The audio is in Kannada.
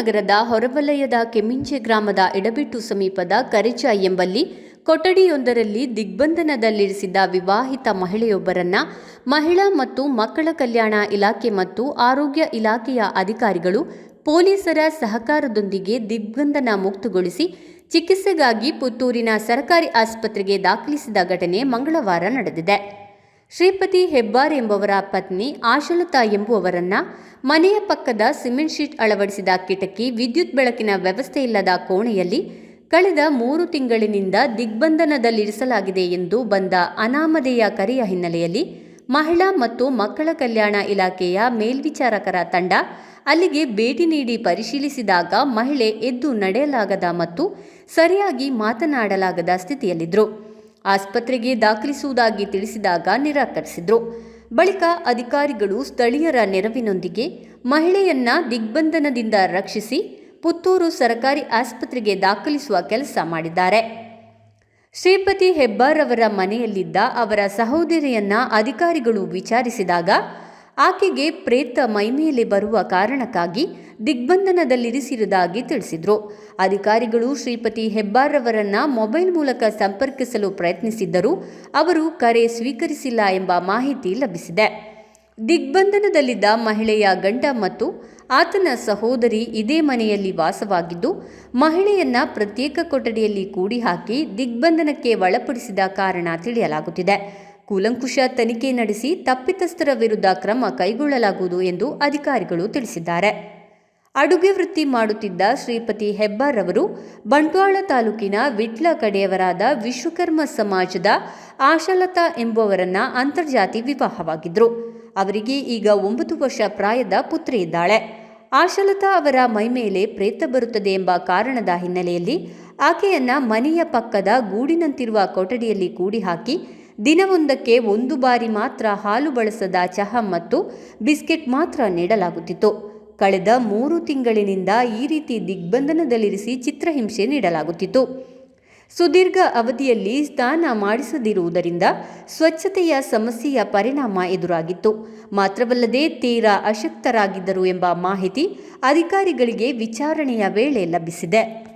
ನಗರದ ಹೊರವಲಯದ ಕೆಮಿಂಚೆ ಗ್ರಾಮದ ಎಡಬಿಟ್ಟು ಸಮೀಪದ ಕರೆಚ ಎಂಬಲ್ಲಿ ಕೊಠಡಿಯೊಂದರಲ್ಲಿ ದಿಗ್ಬಂಧನದಲ್ಲಿರಿಸಿದ್ದ ವಿವಾಹಿತ ಮಹಿಳೆಯೊಬ್ಬರನ್ನ ಮಹಿಳಾ ಮತ್ತು ಮಕ್ಕಳ ಕಲ್ಯಾಣ ಇಲಾಖೆ ಮತ್ತು ಆರೋಗ್ಯ ಇಲಾಖೆಯ ಅಧಿಕಾರಿಗಳು ಪೊಲೀಸರ ಸಹಕಾರದೊಂದಿಗೆ ದಿಗ್ಬಂಧನ ಮುಕ್ತಗೊಳಿಸಿ ಚಿಕಿತ್ಸೆಗಾಗಿ ಪುತ್ತೂರಿನ ಸರ್ಕಾರಿ ಆಸ್ಪತ್ರೆಗೆ ದಾಖಲಿಸಿದ ಘಟನೆ ಮಂಗಳವಾರ ನಡೆದಿದೆ. ಶ್ರೀಪತಿ ಹೆಬ್ಬಾರ್ ಎಂಬುವರ ಪತ್ನಿ ಆಶಲತಾ ಎಂಬುವವರನ್ನ ಮನೆಯ ಪಕ್ಕದ ಸಿಮೆಂಟ್ ಶೀಟ್ ಅಳವಡಿಸಿದ ಕಿಟಕಿ ವಿದ್ಯುತ್ ಬೆಳಕಿನ ವ್ಯವಸ್ಥೆ ಇಲ್ಲದ ಕೋಣೆಯಲ್ಲಿ ಕಳೆದ ಮೂರು ತಿಂಗಳಿನಿಂದ ದಿಗ್ಬಂಧನದಲ್ಲಿರಿಸಲಾಗಿದೆ ಎಂದು ಬಂದ ಅನಾಮಧೇಯ ಕರೆಯ ಹಿನ್ನೆಲೆಯಲ್ಲಿ ಮಹಿಳಾ ಮತ್ತು ಮಕ್ಕಳ ಕಲ್ಯಾಣ ಇಲಾಖೆಯ ಮೇಲ್ವಿಚಾರಕರ ತಂಡ ಅಲ್ಲಿಗೆ ಭೇಟಿ ನೀಡಿ ಪರಿಶೀಲಿಸಿದಾಗ ಮಹಿಳೆ ಎದ್ದು ನಡೆಯಲಾಗದ ಮತ್ತು ಸರಿಯಾಗಿ ಮಾತನಾಡಲಾಗದ ಸ್ಥಿತಿಯಲ್ಲಿದ್ದರು. ಆಸ್ಪತ್ರೆಗೆ ದಾಖಲಿಸುವುದಾಗಿ ತಿಳಿಸಿದಾಗ ನಿರಾಕರಿಸಿದ್ರು. ಬಳಿಕ ಅಧಿಕಾರಿಗಳು ಸ್ಥಳೀಯರ ನೆರವಿನೊಂದಿಗೆ ಮಹಿಳೆಯನ್ನ ದಿಗ್ಬಂಧನದಿಂದ ರಕ್ಷಿಸಿ ಪುತ್ತೂರು ಸರ್ಕಾರಿ ಆಸ್ಪತ್ರೆಗೆ ದಾಖಲಿಸುವ ಕೆಲಸ ಮಾಡಿದ್ದಾರೆ. ಶ್ರೀಪತಿ ಹೆಬ್ಬಾರ್ ಅವರ ಮನೆಯಲ್ಲಿದ್ದ ಅವರ ಸಹೋದರಿಯನ್ನ ಅಧಿಕಾರಿಗಳು ವಿಚಾರಿಸಿದಾಗ ಆಕೆಗೆ ಪ್ರೇತ ಮೈಮೇಲೆ ಬರುವ ಕಾರಣಕ್ಕಾಗಿ ದಿಗ್ಬಂಧನದಲ್ಲಿರಿಸಿರುವುದಾಗಿ ತಿಳಿಸಿದರು. ಅಧಿಕಾರಿಗಳು ಶ್ರೀಪತಿ ಹೆಬ್ಬಾರ್ ಅವರನ್ನ ಮೊಬೈಲ್ ಮೂಲಕ ಸಂಪರ್ಕಿಸಲು ಪ್ರಯತ್ನಿಸಿದ್ದರೂ ಅವರು ಕರೆ ಸ್ವೀಕರಿಸಿಲ್ಲ ಎಂಬ ಮಾಹಿತಿ ಲಭಿಸಿದೆ. ದಿಗ್ಬಂಧನದಲ್ಲಿದ್ದ ಮಹಿಳೆಯ ಗಂಡ ಮತ್ತು ಆತನ ಸಹೋದರಿ ಇದೇ ಮನೆಯಲ್ಲಿ ವಾಸವಾಗಿದ್ದು, ಮಹಿಳೆಯನ್ನ ಪ್ರತ್ಯೇಕ ಕೊಠಡಿಯಲ್ಲಿ ಕೂಡಿ ಹಾಕಿ ದಿಗ್ಬಂಧನಕ್ಕೆ ಒಳಪಡಿಸಿದ ಕಾರಣ ತಿಳಿಯಲಾಗುತ್ತಿದೆ. ಕೂಲಂಕುಷ ತನಿಖೆ ನಡೆಸಿ ತಪ್ಪಿತಸ್ಥರ ವಿರುದ್ಧ ಕ್ರಮ ಕೈಗೊಳ್ಳಲಾಗುವುದು ಎಂದು ಅಧಿಕಾರಿಗಳು ತಿಳಿಸಿದ್ದಾರೆ. ಅಡುಗೆ ವೃತ್ತಿ ಮಾಡುತ್ತಿದ್ದ ಶ್ರೀಪತಿ ಹೆಬ್ಬಾರ್ ಅವರು ಬಂಟ್ವಾಳ ತಾಲೂಕಿನ ವಿಟ್ಲ ಕಡೆಯವರಾದ ವಿಶ್ವಕರ್ಮ ಸಮಾಜದ ಆಶಲತಾ ಎಂಬುವರನ್ನ ಅಂತರ್ಜಾತಿ ವಿವಾಹವಾಗಿದ್ರು. ಅವರಿಗೆ ಈಗ ಒಂಬತ್ತು ವರ್ಷ ಪ್ರಾಯದ ಪುತ್ರಿ ಇದ್ದಾಳೆ. ಆಶಲತಾ ಅವರ ಮೈಮೇಲೆ ಪ್ರೇತ ಬರುತ್ತದೆ ಎಂಬ ಕಾರಣದ ಹಿನ್ನೆಲೆಯಲ್ಲಿ ಆಕೆಯನ್ನ ಮನೆಯ ಪಕ್ಕದ ಗೂಡಿನಂತಿರುವ ಕೊಠಡಿಯಲ್ಲಿ ಕೂಡಿ ಹಾಕಿ ದಿನವೊಂದಕ್ಕೆ ಒಂದು ಬಾರಿ ಮಾತ್ರ ಹಾಲು ಬಳಸದ ಚಹಾ ಮತ್ತು ಬಿಸ್ಕೆಟ್ ಮಾತ್ರ ನೀಡಲಾಗುತ್ತಿತ್ತು. ಕಳೆದ ಮೂರು ತಿಂಗಳಿನಿಂದ ಈ ರೀತಿ ದಿಗ್ಬಂಧನದಲ್ಲಿರಿಸಿ ಚಿತ್ರಹಿಂಸೆ ನೀಡಲಾಗುತ್ತಿತ್ತು. ಸುದೀರ್ಘ ಅವಧಿಯಲ್ಲಿ ಸ್ನಾನ ಮಾಡಿಸದಿರುವುದರಿಂದ ಸ್ವಚ್ಛತೆಯ ಸಮಸ್ಯೆಯ ಪರಿಣಾಮ ಎದುರಾಗಿತ್ತು. ಮಾತ್ರವಲ್ಲದೆ ತೀರಾ ಅಶಕ್ತರಾಗಿದ್ದರು ಎಂಬ ಮಾಹಿತಿ ಅಧಿಕಾರಿಗಳಿಗೆ ವಿಚಾರಣೆಯ ವೇಳೆ ಲಭಿಸಿದೆ.